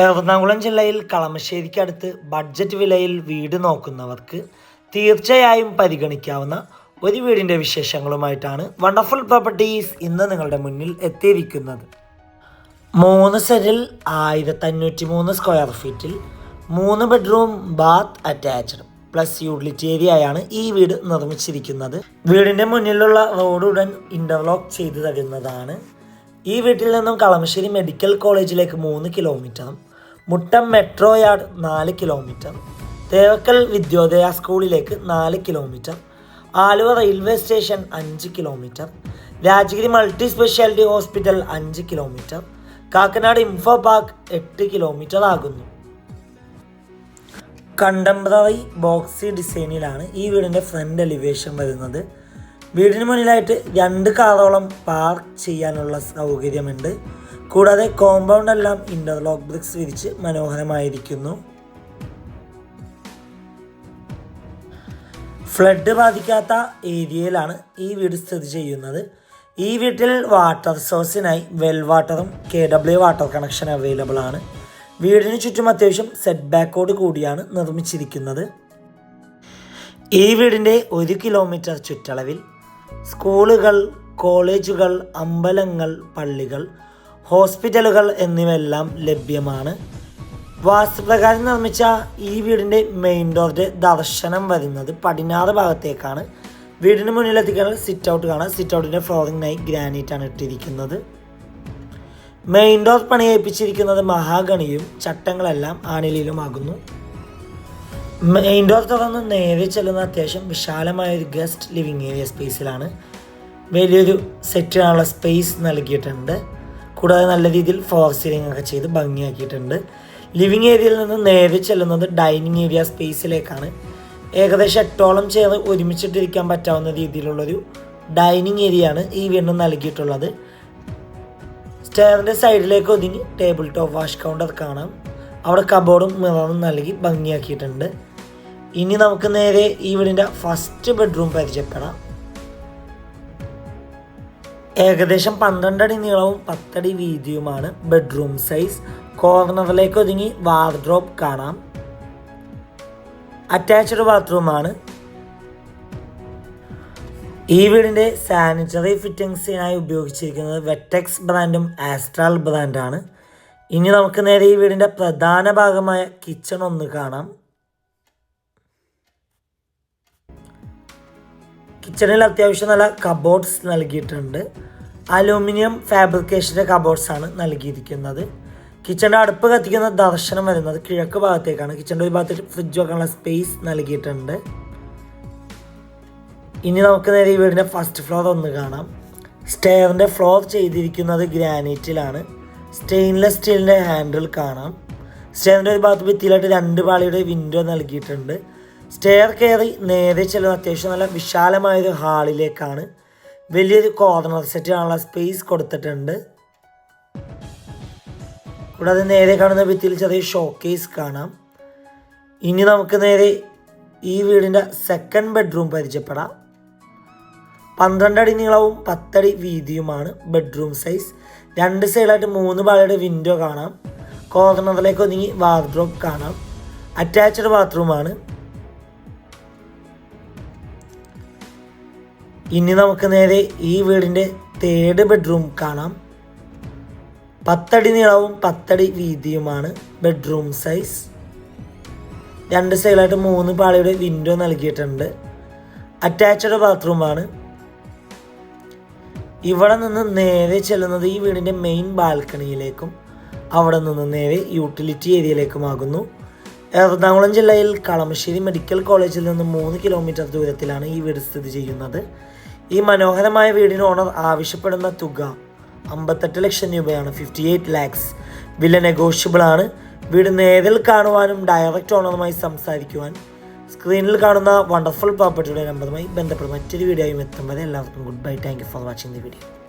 എറണാകുളം ജില്ലയിൽ കളമശ്ശേരിക്കടുത്ത് ബഡ്ജറ്റ് വിലയിൽ വീട് നോക്കുന്നവർക്ക് തീർച്ചയായും പരിഗണിക്കാവുന്ന ഒരു വീടിന്റെ വിശേഷങ്ങളുമായിട്ടാണ് വണ്ടർഫുൾ പ്രോപ്പർട്ടീസ് ഇന്ന് നിങ്ങളുടെ മുന്നിൽ എത്തിയിരിക്കുന്നത്. മൂന്ന് സെറ്റിൽ ആയിരത്തഞ്ഞൂറ്റി മൂന്ന് സ്ക്വയർ ഫീറ്റിൽ മൂന്ന് bedroom bath attached plus utility ഏരിയയാണ് ഈ വീട് നിർമ്മിച്ചിരിക്കുന്നത്. വീടിന്റെ മുന്നിലുള്ള റോഡ് ഉടൻ ഇന്റർലോക്ക് ചെയ്തു തരുന്നതാണ്. ഈ വീട്ടിൽ നിന്നും കളമശ്ശേരി മെഡിക്കൽ കോളേജിലേക്ക് മൂന്ന് കിലോമീറ്റർ മുട്ടം മെട്രോ യാർഡ് നാല് കിലോമീറ്റർ തേവക്കൽ വിദ്യോദയ സ്കൂളിലേക്ക് നാല് കിലോമീറ്റർ ആലുവ റെയിൽവേ സ്റ്റേഷൻ അഞ്ച് kilometre Rajagiri multi speciality hospital അഞ്ച് കിലോമീറ്റർ കാക്കനാട് ഇൻഫോ പാർക്ക് എട്ട് കിലോമീറ്റർ ആകുന്നു. കണ്ടംപററി ബോക്സി ഡിസൈനിലാണ് ഈ വീടിന്റെ ഫ്രണ്ട് എലിവേഷൻ വരുന്നത്. വീടിന് മുന്നിലായിട്ട് രണ്ട് കാറോളം പാർക്ക് ചെയ്യാനുള്ള സൗകര്യമുണ്ട്. കൂടാതെ കോമ്പൗണ്ട് എല്ലാം ഇന്റർലോക്ക് ബ്രിക്സ് വിരിച്ച് മനോഹരമായിരിക്കുന്നു. ഫ്ലഡ് ബാധിക്കാത്ത ഏരിയയിലാണ് ഈ വീട് സ്ഥിതി ചെയ്യുന്നത്. ഈ വീട്ടിൽ വാട്ടർ സോഴ്സിനായി വെൽ വാട്ടറും K W water connection available ആണ്. വീടിന് ചുറ്റും അത്യാവശ്യം സെറ്റ് ബാക്കോട് കൂടിയാണ് നിർമ്മിച്ചിരിക്കുന്നത്. ഈ വീടിന്റെ ഒരു കിലോമീറ്റർ ചുറ്റളവിൽ സ്കൂളുകൾ കോളേജുകൾ അമ്പലങ്ങൾ പള്ളികൾ ഹോസ്പിറ്റലുകൾ എന്നിവയെല്ലാം ലഭ്യമാണ്. വാസ്തുപ്രകാരം നിർമ്മിച്ച ഈ വീടിന്റെ മെയിൻ ഡോറിന്റെ ദർശനം വരുന്നത് പടിഞ്ഞാറ് ഭാഗത്തേക്കാണ്. വീടിന് മുന്നിലെത്തിക്കാൻ സിറ്റ് ഔട്ട് കാണാം. സിറ്റ് ഔട്ടിന്റെ ഫ്ലോറിങ്ങിനായി ഗ്രാനൈറ്റ് ആണ് ഇട്ടിരിക്കുന്നത്. മെയിൻ ഡോർ പണിയേൽപ്പിച്ചിരിക്കുന്നത് മഹാഗണിയും ചട്ടങ്ങളെല്ലാം ആണിലിലുമാകുന്നു മെയിൻ ഡോർ തുറന്ന് നേരെ ചെല്ലുന്ന അത്യാവശ്യം വിശാലമായ ഒരു ഗസ്റ്റ് ലിവിങ് ഏരിയ സ്പേസിലാണ് വലിയൊരു സെറ്റിനുള്ള സ്പേസ് നൽകിയിട്ടുണ്ട്. കൂടാതെ നല്ല രീതിയിൽ ഫോർ സീലിംഗ് ഒക്കെ ചെയ്ത് ഭംഗിയാക്കിയിട്ടുണ്ട്. ലിവിങ് ഏരിയയിൽ നിന്ന് നേരെ ചെല്ലുന്നത് ഡൈനിങ് ഏരിയ സ്പേസിലേക്കാണ് ഏകദേശം എട്ടോളം ചേർ ഒരുമിച്ചിട്ടിരിക്കാൻ പറ്റാവുന്ന രീതിയിലുള്ളൊരു ഡൈനിങ് ഏരിയ ആണ് ഈ വീണ്ടും നൽകിയിട്ടുള്ളത്. സ്റ്റെയറിന്റെ സൈഡിലേക്ക് ഒതുങ്ങി ടേബിൾ ടോപ്പ് വാഷ് കൗണ്ടർ കാണാം. അവിടെ കബോർഡും മിററും നൽകി ഭംഗിയാക്കിയിട്ടുണ്ട്. ഇനി നമുക്ക് നേരെ ഈ വീടിന്റെ ഫസ്റ്റ് ബെഡ്റൂം പരിചയപ്പെടാം. ഏകദേശം പന്ത്രണ്ടടി നീളവും പത്തടി വീതിയുമാണ് ബെഡ്റൂം സൈസ്. കോർണറിലേക്ക് ഒതുങ്ങി വാർഡ്രോബ് കാണാം. അറ്റാച്ച്ഡ് ബാത്റൂമാണ്. ഈ വീടിന്റെ സാനിറ്ററി ഫിറ്റിങ്സിനായി ഉപയോഗിച്ചിരിക്കുന്നത് വെറ്റെക്സ് ബ്രാൻഡും ആസ്ട്രാൽ ബ്രാൻഡാണ് ഇനി നമുക്ക് നേരെ ഈ വീടിന്റെ പ്രധാന ഭാഗമായ കിച്ചൺ ഒന്ന് കാണാം. കിച്ചണിൽ അത്യാവശ്യം നല്ല കബോർഡ്സ് നൽകിയിട്ടുണ്ട്. അലൂമിനിയം ഫാബ്രിക്കേഷന്റെ കബോർഡ്സ് ആണ് നൽകിയിരിക്കുന്നത്. കിച്ചണിന്റെ അടുപ്പ് കത്തിക്കുന്ന ദർശനം വരുന്നത് കിഴക്ക് ഭാഗത്തേക്കാണ്. കിച്ചണിന്റെ ഒരു ഭാഗത്ത് ഫ്രിഡ്ജ് വെക്കാനുള്ള സ്പേസ് നൽകിയിട്ടുണ്ട്. ഇനി നമുക്ക് നേരെ ഈ വീടിന്റെ ഫസ്റ്റ് ഫ്ലോർ ഒന്ന് കാണാം. സ്റ്റെയറിന്റെ ഫ്ലോർ ചെയ്തിരിക്കുന്നത് ഗ്രാനൈറ്റിലാണ്. സ്റ്റെയിൻലെസ് സ്റ്റീലിന്റെ ഹാൻഡിൽ കാണാം. സ്റ്റെയറിന്റെ ഒരു ഭാഗത്ത് ഭിത്തിയിലായിട്ട് രണ്ട് പാളിയുടെ വിൻഡോ നൽകിയിട്ടുണ്ട്. സ്റ്റെയർ കയറി നേരെ ചെല്ലുന്ന അത്യാവശ്യം നല്ല വിശാലമായൊരു ഹാളിലേക്കാണ് വലിയൊരു കോർണർ സെറ്റിനുള്ള സ്പേസ് കൊടുത്തിട്ടുണ്ട്. കൂടാതെ നേരെ കാണുന്ന ഭിത്തിയിൽ ചെറിയ ഷോക്കേസ് കാണാം. ഇനി നമുക്ക് നേരെ ഈ വീടിന്റെ സെക്കൻഡ് ബെഡ്റൂം പരിചയപ്പെടാം. പന്ത്രണ്ട് അടി നീളവും പത്തടി വീതിയുമാണ് ബെഡ്റൂം സൈസ് രണ്ട് സൈഡായിട്ട് മൂന്ന് പാളിയുടെ വിൻഡോ കാണാം. കോർണറിലേക്ക് ഒതുങ്ങി വാർഡ്രോബ് കാണാം. അറ്റാച്ച്ഡ് ബാത്റൂമാണ് ഇനി നമുക്ക് നേരെ ഈ വീടിന്റെ തേർഡ് ബെഡ്റൂം കാണാം. പത്തടി നീളവും പത്തടി വീതിയുമാണ് ബെഡ്റൂം സൈസ് രണ്ട് സൈഡിലായിട്ട് മൂന്ന് പാളിയുടെ വിൻഡോ നൽകിയിട്ടുണ്ട്. അറ്റാച്ച്ഡ് ബാത്റൂമാണ് ഇവിടെ നിന്ന് നേരെ ചെല്ലുന്നത് ഈ വീടിന്റെ മെയിൻ ബാൽക്കണിയിലേക്കും അവിടെ നിന്ന് നേരെ യൂട്ടിലിറ്റി ഏരിയയിലേക്കുമാകുന്നു എറണാകുളം ജില്ലയിൽ കളമശ്ശേരി മെഡിക്കൽ കോളേജിൽ നിന്ന് മൂന്ന് കിലോമീറ്റർ ദൂരത്തിലാണ് ഈ വീട് സ്ഥിതി ചെയ്യുന്നത്. ഈ മനോഹരമായ വീടിന് ഓണർ ആവശ്യപ്പെടുന്ന തുക അമ്പത്തെട്ട് ലക്ഷം രൂപയാണ്. ഫിഫ്റ്റി എയ്റ്റ് ലാക്സ് വില നെഗോഷ്യബിൾ ആണ്. വീട് നേരിൽ കാണുവാനും ഡയറക്റ്റ് ഓണറുമായി സംസാരിക്കുവാൻ സ്ക്രീനിൽ കാണുന്ന വണ്ടർഫുൾ പ്രോപ്പർട്ടിയുടെ നമ്പറുമായി ബന്ധപ്പെട്ട് മറ്റൊരു വീഡിയോയും എത്തും. വരെ എല്ലാവർക്കും goodbye thank you for watching the video